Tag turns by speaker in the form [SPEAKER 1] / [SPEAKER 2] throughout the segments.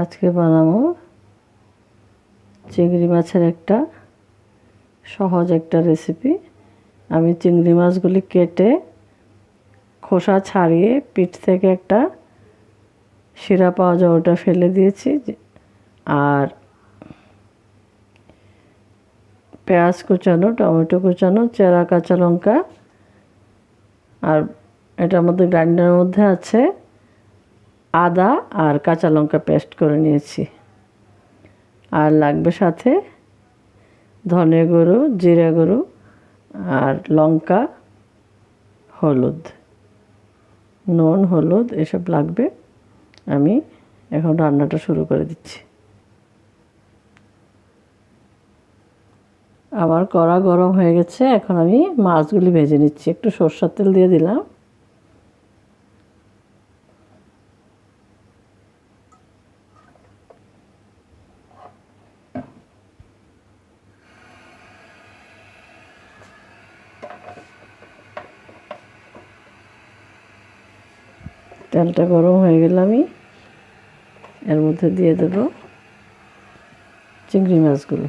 [SPEAKER 1] আজকে বানাবো চিংড়ি মাছের একটা সহজ একটা রেসিপি আমি চিংড়ি মাছগুলি কেটে খোসা ছাড়িয়ে পিঠ থেকে একটা শিরা পাওয়া যায় ওটা ফেলে দিয়েছি আর পেঁয়াজ কুচানো, টমেটো কুচানো, চেরা কাঁচা লঙ্কা, আর এটার মধ্যে গ্রাইন্ডারের মধ্যে আছে। আদা আর কাঁচা লঙ্কা পেস্ট করে নিয়েছি। আর লাগবে সাথে ধনে গুঁড়ো, জিরে গুঁড়ো আর লঙ্কা, হলুদ। নুন, হলুদ এসব লাগবে। আমি এখন রান্নাটা শুরু করে দিচ্ছি। আমার কড়া গরম হয়ে গেছে। এখন আমি মাছগুলি ভেজে নিচ্ছি। একটু সর্ষের তেল দিয়ে দিলাম। তেলটা গরম হয়ে গেলে আমি এর মধ্যে দিয়ে দেব চিংড়ি মাছগুলো।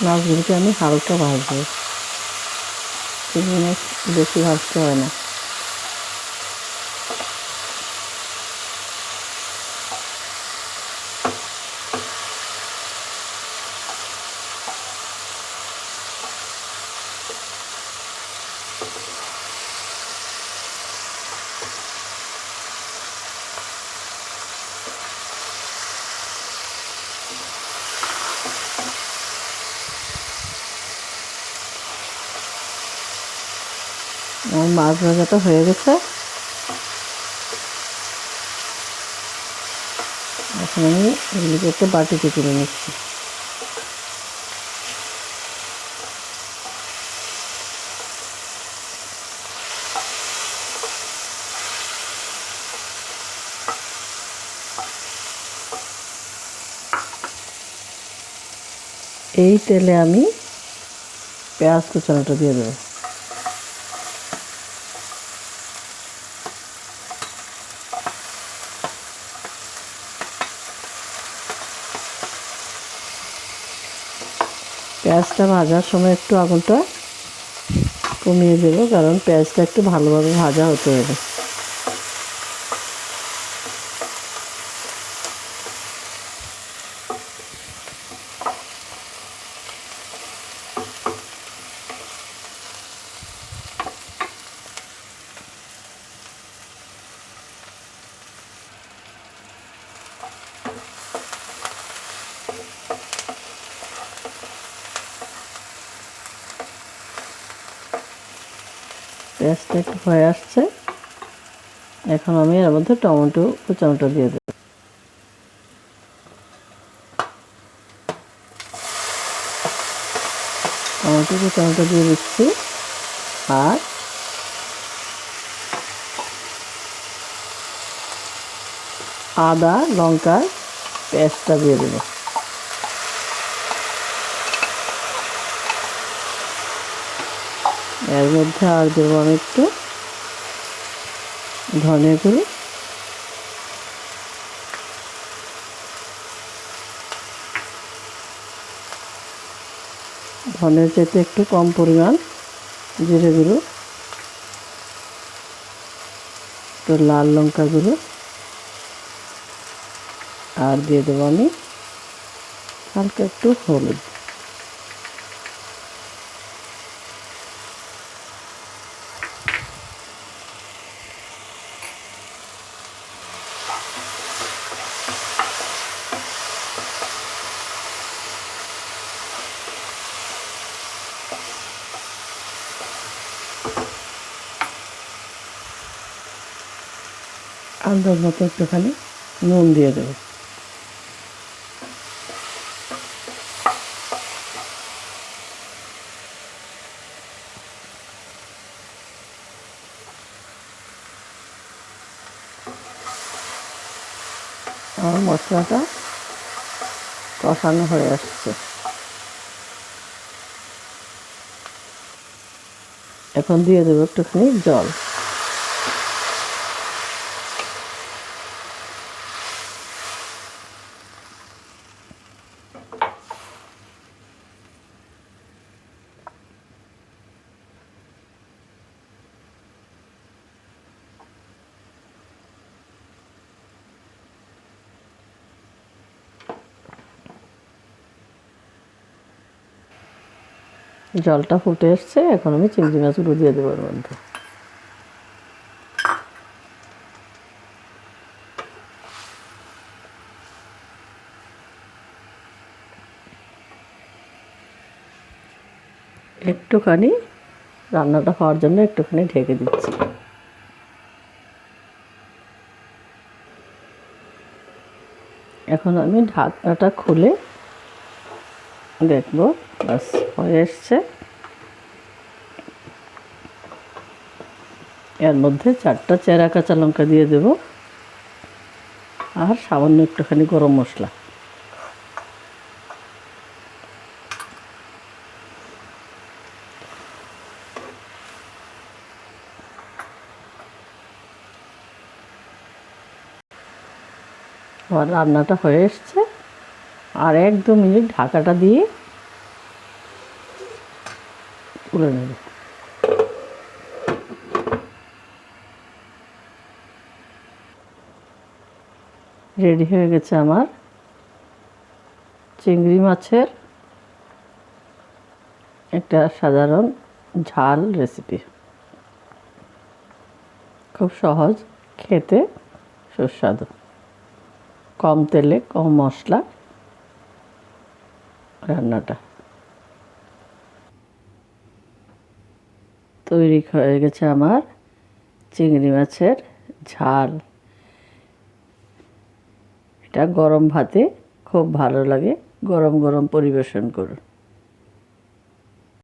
[SPEAKER 1] মাছগুলোকে আমি হালকা ভাজবো। বেশি ভাজতে হয় না। আমার মাছ ভাজাটা হয়ে গেছে। এখন আমি এগুলিকে একটা বাটিতে তুলে নিচ্ছি। এই তেলে আমি পেঁয়াজ কুচানোটা দিয়ে দেবো। পেঁয়াজটা ভাজার সময় একটু আগুনটা কমিয়ে দেবো কারণ পেঁয়াজটা একটু ভালোভাবে ভাজা হতে হবে। পেঁয়াজটা একটু হয়ে আসছে। এখন আমি এর মধ্যে টমেটো, কুচানোটা দিয়ে দেবো। টমেটো, কুচানোটা দিয়ে দিচ্ছি। আর আদা, লঙ্কার পেস্টটা দিয়ে দেবো। এর মধ্যে আর দেবো আমি একটু ধনে গুঁড়ো। ধনের চেতে একটু কম পরিমাণ জিরে গুঁড়ো, একটু লাল লঙ্কা গুঁড়ো, আর দিয়ে দেবো আমি হালকা একটু হলুদ। আন্দাজ মতো একটুখানি নুন দিয়ে দেবো। আমার মশলাটা কষানো হয়ে আসছে। এখন দিয়ে দেবো একটুখানি জল। জলটা ফুটে এসছে, এখন আমি চিংড়ি মাছগুলো দিয়ে দেবো এর মধ্যে। একটুখানি রান্নাটা হওয়ার জন্য একটুখানি ঢেকে দিচ্ছি। এখন আমি ঢাকনাটা খুলে দেখব বাস হয়ে এসছে। এর মধ্যে চারটা চেরা কাঁচা লঙ্কা দিয়ে দেব। আর সামান্য একটুখানি গরম মশলা। আমার রান্নাটা হয়ে এসছে। আর এক দু মিনিট ঢাকাটা দিয়ে তুলে নেব। রেডি হয়ে গেছে আমার চিংড়ি মাছের একটা সাধারণ ঝাল রেসিপি খুব সহজ, খেতে সুস্বাদু। কম তেলে, কম মশলা রান্নাটা। তৈরি হয়ে গেছে আমার চিংড়ি মাছের ঝাল। এটা গরম ভাতে খুব ভালো লাগে। গরম গরম পরিবেশন করুন।